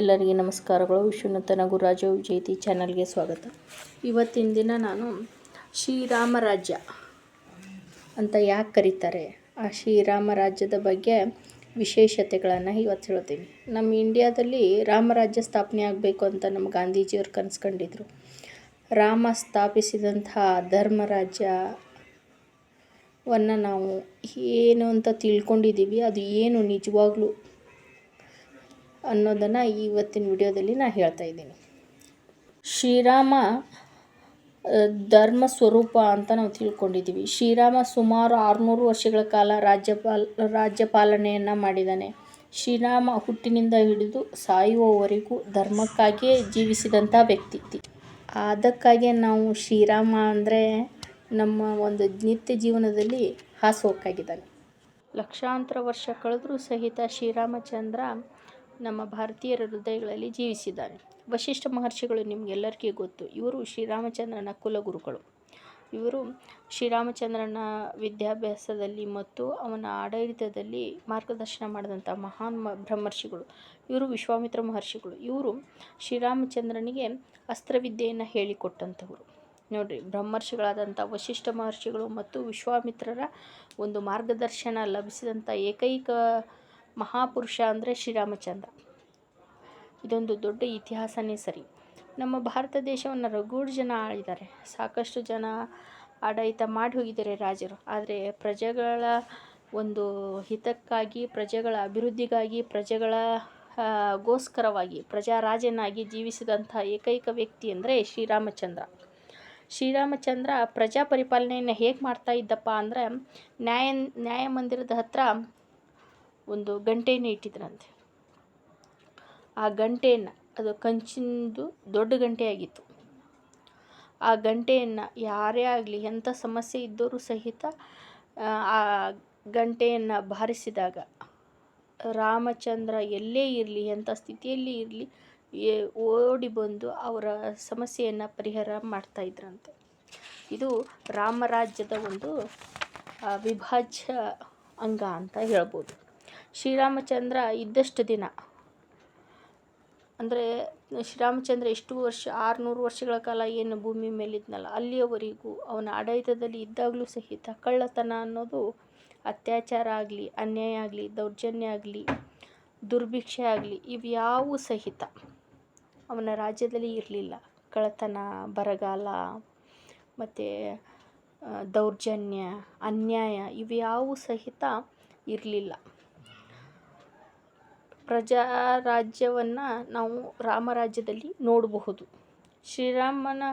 ಎಲ್ಲರಿಗೆ ನಮಸ್ಕಾರಗಳು. ವಿಶ್ವನೂತನ ಗುರುರಾಜ ಜಯತಿ ಚಾನಲ್ಗೆ ಸ್ವಾಗತ. ಇವತ್ತಿನ ದಿನ ನಾನು ಶ್ರೀರಾಮ ರಾಜ್ಯ ಅಂತ ಯಾಕೆ ಕರೀತಾರೆ? ಆ ಶ್ರೀರಾಮ ರಾಜ್ಯದ ಬಗ್ಗೆ ವಿಶೇಷತೆಗಳನ್ನು ಇವತ್ತು ಹೇಳ್ತೀನಿ. ನಮ್ಮ ಇಂಡಿಯಾದಲ್ಲಿ ರಾಮರಾಜ್ಯ ಸ್ಥಾಪನೆ ಆಗಬೇಕು ಅಂತ ನಮ್ಮ ಗಾಂಧೀಜಿಯವ್ರು ಕನಸು ಕಂಡಿದ್ರು ರಾಮ ಸ್ಥಾಪಿಸಿದಂತಹ ಧರ್ಮ ರಾಜ್ಯವನ್ನು ನಾವು ಏನು ಅಂತ ತಿಳ್ಕೊಂಡಿದ್ದೀವಿ, ಅದು ಏನು ನಿಜವಾಗ್ಲೂ ಅನ್ನೋದನ್ನು ಇವತ್ತಿನ ವಿಡಿಯೋದಲ್ಲಿ ನಾನು ಹೇಳ್ತಾ ಇದ್ದೀನಿ. ಶ್ರೀರಾಮ ಧರ್ಮ ಸ್ವರೂಪ ಅಂತ ನಾವು ತಿಳ್ಕೊಂಡಿದ್ದೀವಿ. ಶ್ರೀರಾಮ ಸುಮಾರು ಆರುನೂರು ವರ್ಷಗಳ ಕಾಲ ರಾಜ್ಯಪಾಲ, ರಾಜ್ಯಪಾಲನೆಯನ್ನು ಮಾಡಿದ್ದಾನೆ. ಶ್ರೀರಾಮ ಹುಟ್ಟಿನಿಂದ ಹಿಡಿದು ಸಾಯುವವರೆಗೂ ಧರ್ಮಕ್ಕಾಗಿಯೇ ಜೀವಿಸಿದಂಥ ವ್ಯಕ್ತಿ. ಅದಕ್ಕಾಗಿ ನಾವು ಶ್ರೀರಾಮ ಅಂದರೆ ನಮ್ಮ ಒಂದು ನಿತ್ಯ ಜೀವನದಲ್ಲಿ ಹಾಸುಹೊಕ್ಕಾಗಿದ್ದಾನೆ ಲಕ್ಷಾಂತರ ವರ್ಷ ಕಳೆದರೂ ಸಹಿತ ಶ್ರೀರಾಮಚಂದ್ರ ನಮ್ಮ ಭಾರತೀಯರ ಹೃದಯಗಳಲ್ಲಿ ಜೀವಿಸಿದ್ದಾರೆ ವಶಿಷ್ಠ ಮಹರ್ಷಿಗಳು ನಿಮಗೆಲ್ಲರಿಗೂ ಗೊತ್ತು. ಇವರು ಶ್ರೀರಾಮಚಂದ್ರನ ಕುಲಗುರುಗಳು. ಇವರು ಶ್ರೀರಾಮಚಂದ್ರನ ವಿದ್ಯಾಭ್ಯಾಸದಲ್ಲಿ ಮತ್ತು ಅವನ ಆಡಳಿತದಲ್ಲಿ ಮಾರ್ಗದರ್ಶನ ಮಾಡಿದಂಥ ಮಹಾನ್ ಬ್ರಹ್ಮರ್ಷಿಗಳು. ಇವರು ವಿಶ್ವಾಮಿತ್ರ ಮಹರ್ಷಿಗಳು. ಇವರು ಶ್ರೀರಾಮಚಂದ್ರನಿಗೆ ಅಸ್ತ್ರವಿದ್ಯೆಯನ್ನು ಹೇಳಿಕೊಟ್ಟಂಥವರು. ನೋಡ್ರಿ, ಬ್ರಹ್ಮರ್ಷಿಗಳಾದಂಥ ವಶಿಷ್ಠ ಮಹರ್ಷಿಗಳು ಮತ್ತು ವಿಶ್ವಾಮಿತ್ರರ ಒಂದು ಮಾರ್ಗದರ್ಶನ ಲಭಿಸಿದಂಥ ಏಕೈಕ ಮಹಾಪುರುಷ ಅಂದರೆ ಶ್ರೀರಾಮಚಂದ್ರ. ಇದೊಂದು ದೊಡ್ಡ ಇತಿಹಾಸನೇ ಸರಿ. ನಮ್ಮ ಭಾರತ ದೇಶವನ್ನು ರಘುಡ್ ಜನ ಆಳಿದ್ದಾರೆ. ಸಾಕಷ್ಟು ಜನ ಆಡಳಿತ ಮಾಡಿ ಹೋಗಿದ್ದಾರೆ ರಾಜರು. ಆದರೆ ಪ್ರಜೆಗಳ ಒಂದು ಹಿತಕ್ಕಾಗಿ, ಪ್ರಜೆಗಳ ಅಭಿವೃದ್ಧಿಗಾಗಿ, ಪ್ರಜೆಗಳ ಗೋಸ್ಕರವಾಗಿ ಗೋಸ್ಕರವಾಗಿ ಪ್ರಜಾರಾಜನಾಗಿ ಜೀವಿಸಿದಂಥ ಏಕೈಕ ವ್ಯಕ್ತಿ ಅಂದರೆ ಶ್ರೀರಾಮಚಂದ್ರ. ಶ್ರೀರಾಮಚಂದ್ರ ಪ್ರಜಾ ಪರಿಪಾಲನೆಯನ್ನು ಹೇಗೆ ಮಾಡ್ತಾ ಇದ್ದಪ್ಪ ಅಂದರೆ ನ್ಯಾಯ ನ್ಯಾಯ ಮಂದಿರದ ಹತ್ರ ಒಂದು ಗಂಟೆಯನ್ನು ಇಟ್ಟಿದ್ರಂತೆ ಆ ಗಂಟೆಯನ್ನು ಅದು ಕಂಚಿಂದು ದೊಡ್ಡ ಗಂಟೆಯಾಗಿತ್ತು ಆ ಗಂಟೆಯನ್ನು ಯಾರೇ ಆಗಲಿ ಎಂಥ ಸಮಸ್ಯೆ ಇದ್ದರೂ ಸಹಿತ ಆ, ಗಂಟೆಯನ್ನು ಬಾರಿಸಿದಾಗ ರಾಮಚಂದ್ರ ಎಲ್ಲೇ ಇರಲಿ ಎಂಥ ಸ್ಥಿತಿಯಲ್ಲಿ ಇರಲಿ ಓಡಿ ಬಂದು ಅವರ ಸಮಸ್ಯೆಯನ್ನು ಪರಿಹಾರ ಮಾಡ್ತಾ ಇದ್ರಂತೆ. ಇದು ರಾಮರಾಜ್ಯದ ಒಂದು ವಿಭಾಜ್ಯ ಅಂಗ ಅಂತ ಹೇಳ್ಬೋದು. ಶ್ರೀರಾಮಚಂದ್ರ ಇದ್ದಷ್ಟು ದಿನ. ಅಂದರೆ ಶ್ರೀರಾಮಚಂದ್ರ ಎಷ್ಟು ವರ್ಷ, ಆರುನೂರು ವರ್ಷಗಳ ಕಾಲ ಏನು ಭೂಮಿ ಮೇಲಿದ್ನಲ್ಲ, ಅಲ್ಲಿಯವರೆಗೂ ಅವನ ಆಡಳಿತದಲ್ಲಿ ಇದ್ದಾಗಲೂ ಸಹಿತ ಕಳ್ಳತನ ಅನ್ನೋದು ಅತ್ಯಾಚಾರ ಆಗಲಿ, ಅನ್ಯಾಯ ಆಗಲಿ, ದೌರ್ಜನ್ಯ ಆಗಲಿ, ದುರ್ಭಿಕ್ಷೆ ಆಗಲಿ, ಇವ್ಯಾವೂ ಸಹಿತ ಅವನ ರಾಜ್ಯದಲ್ಲಿ ಇರಲಿಲ್ಲ. ಕಳ್ಳತನ, ಬರಗಾಲ, ಮತ್ತು ದೌರ್ಜನ್ಯ, ಅನ್ಯಾಯ ಇವ್ಯಾವೂ ಸಹಿತ ಇರಲಿಲ್ಲ. ಪ್ರಜಾರಾಜ್ಯವನ್ನು ನಾವು ರಾಮರಾಜ್ಯದಲ್ಲಿ ನೋಡಬಹುದು. ಶ್ರೀರಾಮನ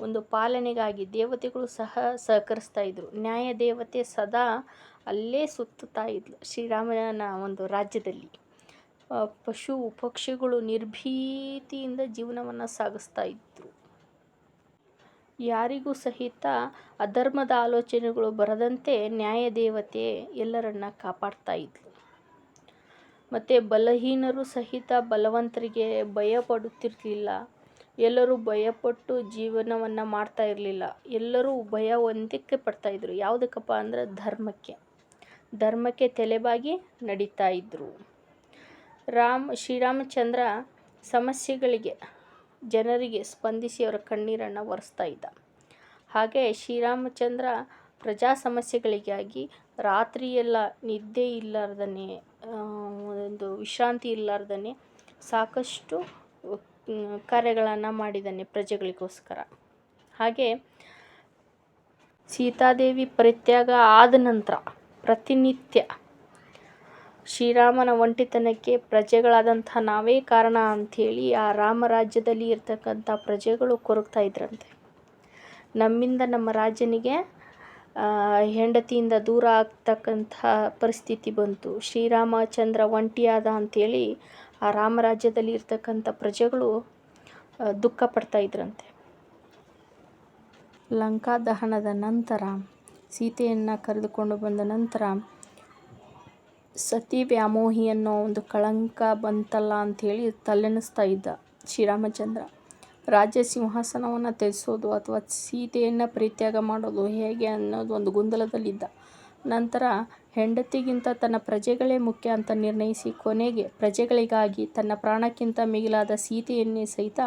ಒಂದು ಪಾಲನೆಗಾಗಿ ದೇವತೆಗಳು ಸಹ ಸಹಕರಿಸ್ತಾ ಇದ್ದರು ನ್ಯಾಯ ದೇವತೆ ಸದಾ ಅಲ್ಲೇ ಸುತ್ತುತ್ತಾ ಇದ್ಲು ಶ್ರೀರಾಮನ ಒಂದು ರಾಜ್ಯದಲ್ಲಿ. ಪಶು ಪಕ್ಷಿಗಳು ನಿರ್ಭೀತಿಯಿಂದ ಜೀವನವನ್ನು ಸಾಗಿಸ್ತಾ ಇದ್ದರು ಯಾರಿಗೂ ಸಹಿತ ಅಧರ್ಮದ ಆಲೋಚನೆಗಳು ಬರದಂತೆ ನ್ಯಾಯ ದೇವತೆ ಎಲ್ಲರನ್ನ ಕಾಪಾಡ್ತಾ ಇದ್ಲು. ಮತ್ತು ಬಲಹೀನರು ಸಹಿತ ಬಲವಂತರಿಗೆ ಭಯ ಪಡುತ್ತಿರಲಿಲ್ಲ ಎಲ್ಲರೂ ಭಯಪಟ್ಟು ಜೀವನವನ್ನು ಮಾಡ್ತಾ ಇರಲಿಲ್ಲ. ಎಲ್ಲರೂ ಭಯ ಒಂದಕ್ಕೆ ಪಡ್ತಾಯಿದ್ರು ಯಾವುದಕ್ಕಪ್ಪ ಅಂದ್ರೆ ಧರ್ಮಕ್ಕೆ. ಧರ್ಮಕ್ಕೆ ತಲೆಬಾಗಿ ನಡೀತಾ ಇದ್ದರು ರಾಮ್, ಶ್ರೀರಾಮಚಂದ್ರ ಸಮಸ್ಯೆಗಳಿಗೆ, ಜನರಿಗೆ ಸ್ಪಂದಿಸಿ ಅವರ ಕಣ್ಣೀರನ್ನು ಒರೆಸ್ತಾ ಇದ್ದ. ಹಾಗೆ ಶ್ರೀರಾಮಚಂದ್ರ ಪ್ರಜಾ ಸಮಸ್ಯೆಗಳಿಗಾಗಿ ರಾತ್ರಿಯೆಲ್ಲ ನಿದ್ದೆ ಇಲ್ಲಾರ್ದನೆ ಒಂದು ವಿಶ್ರಾಂತಿ ಇಲ್ಲಾರ್ದನೆ ಸಾಕಷ್ಟು ಕಾರ್ಯಗಳನ್ನು ಮಾಡಿದ್ದಾನೆ ಪ್ರಜೆಗಳಿಗೋಸ್ಕರ. ಹಾಗೆ ಸೀತಾದೇವಿ ಪರಿತ್ಯಾಗ ಆದ ನಂತರ ಪ್ರತಿನಿತ್ಯ ಶ್ರೀರಾಮನ ಒಂಟಿತನಕ್ಕೆ ಪ್ರಜೆಗಳಾದಂಥ ನಾವೇ ಕಾರಣ ಅಂಥೇಳಿ ಆ ರಾಮರಾಜ್ಯದಲ್ಲಿ ಇರ್ತಕ್ಕಂಥ ಪ್ರಜೆಗಳು ಕೊರಗ್ತಾ ಇದ್ರಂತೆ. ನಮ್ಮಿಂದ ನಮ್ಮ ರಾಜನಿಗೆ ಹೆಂಡತಿಯಿಂದ ದೂರ ಆಗ್ತಕ್ಕಂಥ ಪರಿಸ್ಥಿತಿ ಬಂತು. ಶ್ರೀರಾಮಚಂದ್ರ ಒಂಟಿಯಾದ ಅಂಥೇಳಿ ಆ ರಾಮರಾಜ್ಯದಲ್ಲಿ ಇರ್ತಕ್ಕಂಥ ಪ್ರಜೆಗಳು ದುಃಖ ಪಡ್ತಾ ಇದ್ರಂತೆ. ಲಂಕಾ ದಹನದ ನಂತರ, ಸೀತೆಯನ್ನು ಕರೆದುಕೊಂಡು ಬಂದ ನಂತರ ಸತಿ ವ್ಯಾಮೋಹಿ ಅನ್ನೋ ಒಂದು ಕಳಂಕ ಬಂತಲ್ಲ ಅಂಥೇಳಿ ತಲೆನಿಸ್ತಾ ಇದ್ದ ಶ್ರೀರಾಮಚಂದ್ರ. ರಾಜ್ಯ ಸಿಂಹಾಸನವನ್ನು ತ್ಯಜಿಸೋದು ಅಥವಾ ಸೀತೆಯನ್ನು ಪರಿತ್ಯಾಗ ಮಾಡೋದು ಹೇಗೆ ಅನ್ನೋದು ಒಂದು ಗೊಂದಲದಲ್ಲಿದ್ದ. ನಂತರ ಹೆಂಡತಿಗಿಂತ ತನ್ನ ಪ್ರಜೆಗಳೇ ಮುಖ್ಯ ಅಂತ ನಿರ್ಣಯಿಸಿ ಕೊನೆಗೆ ಪ್ರಜೆಗಳಿಗಾಗಿ ತನ್ನ ಪ್ರಾಣಕ್ಕಿಂತ ಮಿಗಿಲಾದ ಸೀತೆಯನ್ನೇ ಸಹಿತ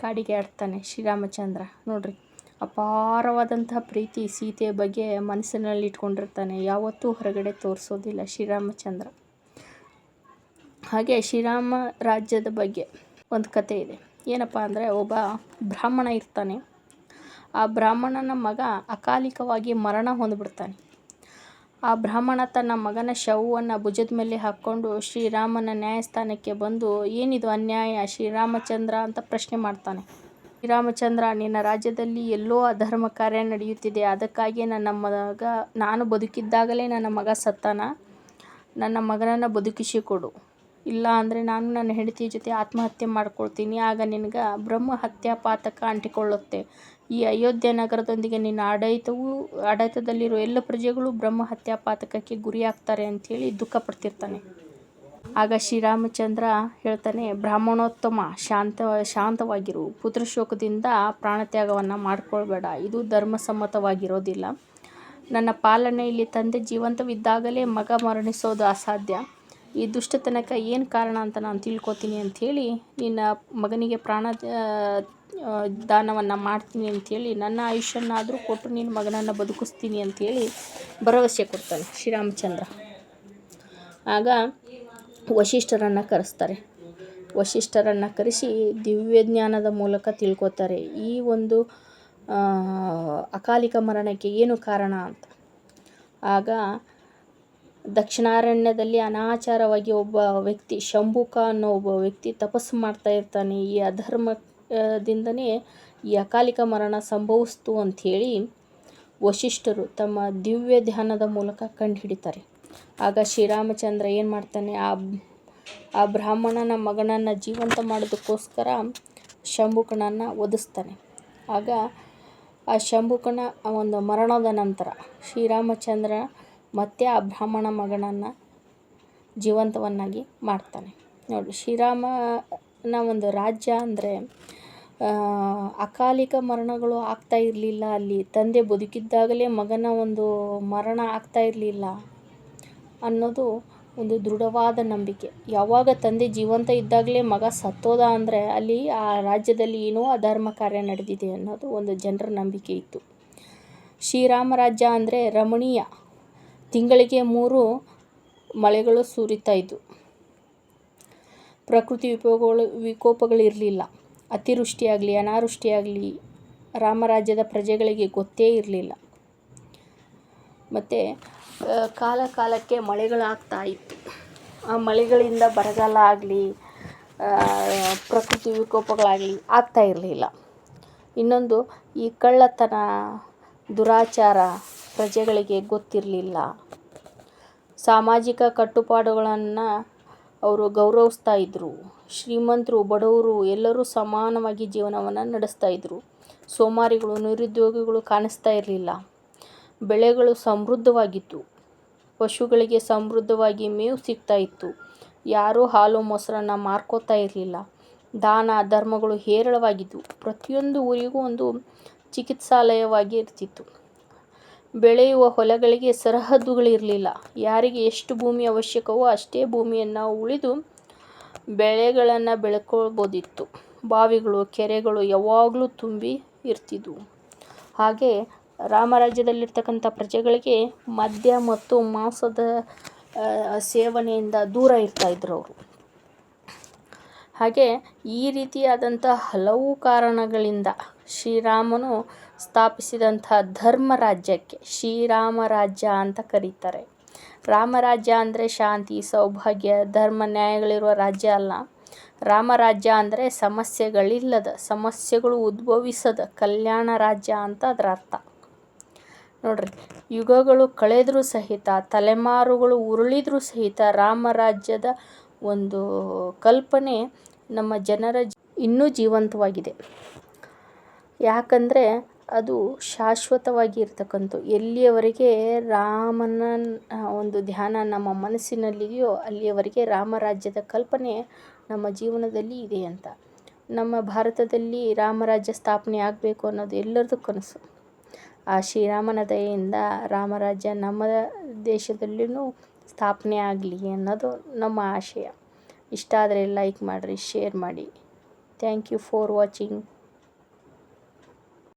ಕಾಡಿಗೆ ಆಡ್ತಾನೆ ಶ್ರೀರಾಮಚಂದ್ರ. ನೋಡ್ರಿ, ಅಪಾರವಾದಂತಹ ಪ್ರೀತಿ ಸೀತೆಯ ಬಗ್ಗೆ ಮನಸ್ಸಿನಲ್ಲಿ ಇಟ್ಕೊಂಡಿರ್ತಾನೆ ಯಾವತ್ತೂ ಹೊರಗಡೆ ತೋರಿಸೋದಿಲ್ಲ ಶ್ರೀರಾಮಚಂದ್ರ. ಹಾಗೆ ಶ್ರೀರಾಮ ರಾಜ್ಯದ ಬಗ್ಗೆ ಒಂದು ಕತೆ ಇದೆ. ಏನಪ್ಪ ಅಂದರೆ ಒಬ್ಬ ಬ್ರಾಹ್ಮಣ ಇರ್ತಾನೆ. ಆ ಬ್ರಾಹ್ಮಣನ ಮಗ ಅಕಾಲಿಕವಾಗಿ ಮರಣ ಹೊಂದ್ಬಿಡ್ತಾನೆ. ಆ ಬ್ರಾಹ್ಮಣ ತನ್ನ ಮಗನ ಶವವನ್ನು ಭುಜದ ಮೇಲೆ ಹಾಕ್ಕೊಂಡು ಶ್ರೀರಾಮನ ನ್ಯಾಯಸ್ಥಾನಕ್ಕೆ ಬಂದು ಏನಿದು ಅನ್ಯಾಯ? ಶ್ರೀರಾಮಚಂದ್ರ ಅಂತ ಪ್ರಶ್ನೆ ಮಾಡ್ತಾನೆ. ಶ್ರೀರಾಮಚಂದ್ರ, ನಿನ್ನ ರಾಜ್ಯದಲ್ಲಿ ಎಲ್ಲೋ ಅಧರ್ಮ ಕಾರ್ಯ ನಡೆಯುತ್ತಿದೆ. ಅದಕ್ಕಾಗಿ ನನ್ನ ಮಗ, ನಾನು ಬದುಕಿದ್ದಾಗಲೇ ನನ್ನ ಮಗ ಸತ್ತಾನ. ನನ್ನ ಮಗನನ್ನು ಬದುಕಿಸಿಕೊಡು ಇಲ್ಲ ಅಂದರೆ ನಾನು ನನ್ನ ಹೆಂಡತಿ ಜೊತೆ ಆತ್ಮಹತ್ಯೆ ಮಾಡ್ಕೊಳ್ತೀನಿ. ಆಗ ನಿನಗೆ ಬ್ರಹ್ಮ ಹತ್ಯಾ ಪಾತಕ ಅಂಟಿಕೊಳ್ಳುತ್ತೆ. ಈ ಅಯೋಧ್ಯೆ ನಗರದೊಂದಿಗೆ ನಿನ್ನ ಆಡಳಿತವು ಆಡಳಿತದಲ್ಲಿರೋ ಎಲ್ಲ ಪ್ರಜೆಗಳು ಬ್ರಹ್ಮ ಹತ್ಯಾ ಪಾತಕಕ್ಕೆ ಗುರಿಯಾಗ್ತಾರೆ ಅಂಥೇಳಿ ದುಃಖ ಪಡ್ತಿರ್ತಾನೆ. ಆಗ ಶ್ರೀರಾಮಚಂದ್ರ ಹೇಳ್ತಾನೆ, ಬ್ರಾಹ್ಮಣೋತ್ತಮ, ಶಾಂತ, ಶಾಂತವಾಗಿರು. ಪುತ್ರಶೋಕದಿಂದ ಪ್ರಾಣತ್ಯಾಗವನ್ನು ಮಾಡ್ಕೊಳ್ಬೇಡ. ಇದು ಧರ್ಮಸಮ್ಮತವಾಗಿರೋದಿಲ್ಲ. ನನ್ನ ಪಾಲನೆಯಲ್ಲಿ ತಂದೆ ಜೀವಂತವಿದ್ದಾಗಲೇ ಮಗ ಮರಣಿಸೋದು ಅಸಾಧ್ಯ. ಈ ದುಷ್ಟತನಕ್ಕೆ ಏನು ಕಾರಣ ಅಂತ ನಾನು ತಿಳ್ಕೊತೀನಿ ಅಂಥೇಳಿ ನಿನ್ನ ಮಗನಿಗೆ ಪ್ರಾಣ ದಾನವನ್ನು ಮಾಡ್ತೀನಿ ಅಂಥೇಳಿ ನನ್ನ ಆಯುಷ್ಯನ್ನಾದರೂ ಕೊಟ್ಟು ನಿನ್ನ ಮಗನನ್ನು ಬದುಕಿಸ್ತೀನಿ ಅಂಥೇಳಿ ಭರವಸೆ ಕೊಡ್ತಾನೆ ಶ್ರೀರಾಮಚಂದ್ರ. ಆಗ ವಶಿಷ್ಠರನ್ನು ಕರೆಸ್ತಾರೆ. ವಶಿಷ್ಠರನ್ನು ಕರೆಸಿ ದಿವ್ಯ ಜ್ಞಾನದ ಮೂಲಕ ತಿಳ್ಕೊತಾರೆ. ಈ ಒಂದು ಅಕಾಲಿಕ ಮರಣಕ್ಕೆ ಏನು ಕಾರಣ ಅಂತ. ಆಗ ದಕ್ಷಿಣಾರಣ್ಯದಲ್ಲಿ ಅನಾಚಾರವಾಗಿ ಒಬ್ಬ ವ್ಯಕ್ತಿ, ಶಂಭುಕ ಅನ್ನೋ ಒಬ್ಬ ವ್ಯಕ್ತಿ ತಪಸ್ಸು ಮಾಡ್ತಾ ಇರ್ತಾನೆ. ಈ ಅಧರ್ಮದಿಂದನೇ ಈ ಅಕಾಲಿಕ ಮರಣ ಸಂಭವಿಸ್ತು ಅಂಥೇಳಿ ವಶಿಷ್ಠರು ತಮ್ಮ ದಿವ್ಯ ಧ್ಯಾನದ ಮೂಲಕ ಕಂಡುಹಿಡಿತಾರೆ. ಆಗ ಶ್ರೀರಾಮಚಂದ್ರ ಏನು ಮಾಡ್ತಾನೆ, ಆ ಆ ಬ್ರಾಹ್ಮಣನ ಮಗನನ್ನು ಜೀವಂತ ಮಾಡೋದಕ್ಕೋಸ್ಕರ ಶಂಭುಕಣನ್ನು ಒದಿಸ್ತಾನೆ ಆಗ ಆ ಶಂಭುಕಣ ಒಂದು ಮರಣದ ನಂತರ ಶ್ರೀರಾಮಚಂದ್ರ ಮತ್ತೆ ಆ ಬ್ರಾಹ್ಮಣ ಮಗನನ್ನು ಜೀವಂತವನ್ನಾಗಿ ಮಾಡ್ತಾನೆ. ನೋಡಿ, ಶ್ರೀರಾಮನ ಒಂದು ರಾಜ್ಯ ಅಂದರೆ ಅಕಾಲಿಕ ಮರಣಗಳು ಆಗ್ತಾ ಇರಲಿಲ್ಲ ಅಲ್ಲಿ. ತಂದೆ ಬದುಕಿದ್ದಾಗಲೇ ಮಗನ ಒಂದು ಮರಣ ಆಗ್ತಾ ಇರಲಿಲ್ಲ ಅನ್ನೋದು ಒಂದು ದೃಢವಾದ ನಂಬಿಕೆ. ಯಾವಾಗ ತಂದೆ ಜೀವಂತ ಇದ್ದಾಗಲೇ ಮಗ ಸತ್ತೋದ ಅಂದರೆ ಅಲ್ಲಿ ಆ ರಾಜ್ಯದಲ್ಲಿ ಏನೋ ಅಧರ್ಮ ಕಾರ್ಯ ನಡೆದಿದೆ ಅನ್ನೋದು ಒಂದು ಜನರ ನಂಬಿಕೆ ಇತ್ತು. ಶ್ರೀರಾಮ ರಾಜ್ಯ ಅಂದರೆ ರಮಣೀಯ. ತಿಂಗಳಿಗೆ ಮೂರು ಮಳೆಗಳು ಸುರಿತಾ ಇದ್ದವು ಪ್ರಕೃತಿ ವಿಕೋಪಗಳು, ವಿಕೋಪಗಳಿರಲಿಲ್ಲ. ಅತಿವೃಷ್ಟಿಯಾಗಲಿ, ಅನಾವೃಷ್ಟಿಯಾಗಲಿ ರಾಮರಾಜ್ಯದ ಪ್ರಜೆಗಳಿಗೆ ಗೊತ್ತೇ ಇರಲಿಲ್ಲ. ಮತ್ತು ಕಾಲ ಕಾಲಕ್ಕೆ ಮಳೆಗಳಾಗ್ತಾ ಇತ್ತು. ಆ ಮಳೆಗಳಿಂದ ಬರಗಾಲ ಆಗಲಿ ಪ್ರಕೃತಿ ವಿಕೋಪಗಳಾಗಲಿ ಆಗ್ತಾ ಇರಲಿಲ್ಲ. ಇನ್ನೊಂದು ಈ ಕಳ್ಳತನ, ದುರಾಚಾರ ಪ್ರಜೆಗಳಿಗೆ ಗೊತ್ತಿರಲಿಲ್ಲ. ಸಾಮಾಜಿಕ ಕಟ್ಟುಪಾಡುಗಳನ್ನು ಅವರು ಗೌರವಿಸ್ತಾ ಇದ್ದರು ಶ್ರೀಮಂತರು, ಬಡವರು ಎಲ್ಲರೂ ಸಮಾನವಾಗಿ ಜೀವನವನ್ನು ನಡೆಸ್ತಾ ಇದ್ದರು ಸೋಮಾರಿಗಳು, ನಿರುದ್ಯೋಗಿಗಳು ಕಾಣಿಸ್ತಾ ಇರಲಿಲ್ಲ. ಬೆಳೆಗಳು ಸಮೃದ್ಧವಾಗಿತ್ತು. ಪಶುಗಳಿಗೆ ಸಮೃದ್ಧವಾಗಿ ಮೇವು ಸಿಗ್ತಾ ಇತ್ತು. ಯಾರೂ ಹಾಲು ಮೊಸರನ್ನು ಮಾರ್ಕೋತಾ ಇರಲಿಲ್ಲ. ದಾನ, ಧರ್ಮಗಳು ಹೇರಳವಾಗಿದ್ದವು ಪ್ರತಿಯೊಂದು ಊರಿಗೂ ಒಂದು ಚಿಕಿತ್ಸಾಲಯವಾಗಿ ಇರ್ತಿತ್ತು. ಬೆಳೆಯುವ ಹೊಲಗಳಿಗೆ ಸರಹದ್ದುಗಳಿರಲಿಲ್ಲ ಯಾರಿಗೆ ಎಷ್ಟು ಭೂಮಿ ಅವಶ್ಯಕವೋ ಅಷ್ಟೇ ಭೂಮಿಯನ್ನು ಉಳಿದು ಬೆಳೆಗಳನ್ನು ಬೆಳ್ಕೊಳ್ಬೋದಿತ್ತು. ಬಾವಿಗಳು, ಕೆರೆಗಳು ಯಾವಾಗಲೂ ತುಂಬಿ ಇರ್ತಿದ್ವು. ಹಾಗೆ ರಾಮರಾಜ್ಯದಲ್ಲಿರ್ತಕ್ಕಂಥ ಪ್ರಜೆಗಳಿಗೆ ಮದ್ಯ ಮತ್ತು ಮಾಂಸದ ಸೇವನೆಯಿಂದ ದೂರ ಇರ್ತಾಯಿದ್ರು ಅವರು. ಹಾಗೆ ಈ ರೀತಿಯಾದಂಥ ಹಲವು ಕಾರಣಗಳಿಂದ ಶ್ರೀರಾಮನು ಸ್ಥಾಪಿಸಿದಂಥ ಧರ್ಮ ರಾಜ್ಯಕ್ಕೆ ಶ್ರೀರಾಮ ರಾಜ್ಯ ಅಂತ ಕರೀತಾರೆ. ರಾಮರಾಜ್ಯ ಅಂದರೆ ಶಾಂತಿ, ಸೌಭಾಗ್ಯ, ಧರ್ಮ ನ್ಯಾಯಗಳಿರುವ ರಾಜ್ಯ ಅಲ್ಲ. ರಾಮರಾಜ್ಯ ಅಂದರೆ ಸಮಸ್ಯೆಗಳಿಲ್ಲದ, ಸಮಸ್ಯೆಗಳು ಉದ್ಭವಿಸದ ಕಲ್ಯಾಣ ರಾಜ್ಯ ಅಂತ ಅದರ ಅರ್ಥ. ನೋಡ್ರಿ, ಯುಗಗಳು ಕಳೆದರೂ ಸಹಿತ, ತಲೆಮಾರುಗಳು ಉರುಳಿದರೂ ಸಹಿತ ರಾಮರಾಜ್ಯದ ಒಂದು ಕಲ್ಪನೆ ನಮ್ಮ ಜನರ ಇನ್ನೂ ಜೀವಂತವಾಗಿದೆ. ಯಾಕಂದರೆ ಅದು ಶಾಶ್ವತವಾಗಿ ಇರ್ತಕ್ಕಂಥ ಎಲ್ಲಿಯವರೆಗೆ ರಾಮನ ಒಂದು ಧ್ಯಾನ ನಮ್ಮ ಮನಸ್ಸಿನಲ್ಲಿದೆಯೋ ಅಲ್ಲಿಯವರೆಗೆ ರಾಮರಾಜ್ಯದ ಕಲ್ಪನೆ ನಮ್ಮ ಜೀವನದಲ್ಲಿ ಇದೆ ಅಂತ. ನಮ್ಮ ಭಾರತದಲ್ಲಿ ರಾಮರಾಜ್ಯ ಸ್ಥಾಪನೆ ಆಗಬೇಕು ಅನ್ನೋದು ಎಲ್ಲರದ್ದು ಕನಸು. ಆ ಶ್ರೀರಾಮನ ದಯೆಯಿಂದ ರಾಮರಾಜ್ಯ ನಮ್ಮ ದೇಶದಲ್ಲಿಯೂ ಸ್ಥಾಪನೆ ಆಗಲಿ ಅನ್ನೋದು ನಮ್ಮ ಆಶಯ. ಇಷ್ಟ ಆದರೆ ಲೈಕ್ ಮಾಡಿರಿ ಶೇರ್ ಮಾಡಿ. Thank you for watching